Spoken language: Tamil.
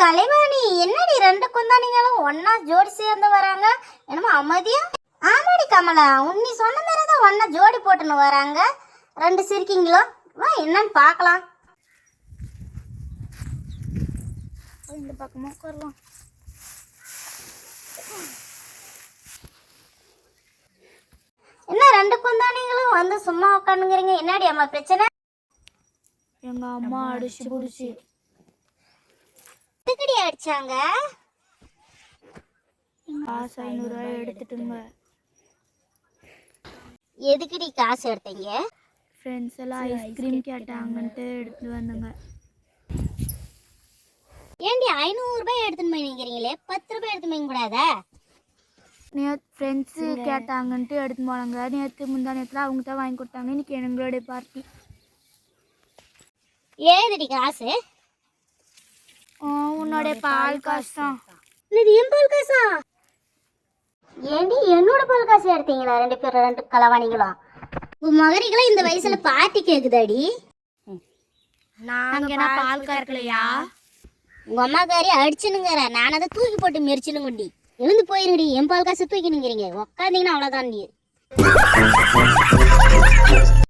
கலைவாணி என்னடி ரெண்டு குந்தானிங்களும் ஒன்னா ஜோடி சேர்ந்து வராங்க? என்னமோ அமைதியா? ஆமாடி கமலா உன்னி சொன்ன மாதிரி தான் ஒன்னா ஜோடி போட்டுன்னு வராங்க. ரெண்டு சிரிக்கிங்களோ வா என்னன்னு பார்க்கலாம். இந்த பக்கமா உட்காரலாம் என்ன ரெண்டு குந்தானிங்களும் வந்து சும்மா உட்காந்துங்கிறீங்க என்னடி அம்மா பிரச்சனை? எங்க அம்மா அடிச்சு புடிச்சு. அடிச்சாங்க காசு ஐநூறுரூவாய் எடுத்துட்டுங்க. எதுக்குடி காசு எடுத்தீங்க? ஃப்ரெண்ட்ஸ் எல்லாம் ஐஸ்கிரீம் கேட்டாங்கன்ட்டு எடுத்துட்டு வந்தேங்க. ஏண்டி ஐநூறு ரூபாய் எடுத்துன்னு போய்ங்கிறீங்களே பத்து ரூபாய் எடுத்து போய் கூடாதா நேற்று ஃப்ரெண்ட்ஸு கேட்டாங்கன்ட்டு எடுத்து போனாங்க. நேற்று முந்தா நேரத்தில் அவங்க தான் வாங்கி கொடுத்தாங்க. இன்னைக்கு எங்களுடைய பார்ட்டி ஏதுடி காசு? உன்னோடைய பால் காசு. தான் இது என் பால் காசா? ஏண்டி என்னோட பால் காசு எடுத்தீங்களா? ரெண்டு பேரும் ரெண்டு கலவாணிங்களும் உங்க மகரிகளும் இந்த வயசுல பாட்டி கேக்குதாடி? என்ன பால் கறக்கலையா? உங்க அம்மாக்காரி அடிச்சுனுங்கிற நான் அதை தூக்கி போட்டு மெரிச்சுனுங்கண்டி எழுந்து போயிருங்கடி. என் பால் காசு தூக்கினுங்கிறீங்க உக்காந்தீங்கன்னா அவ்வளவுதான் நீ.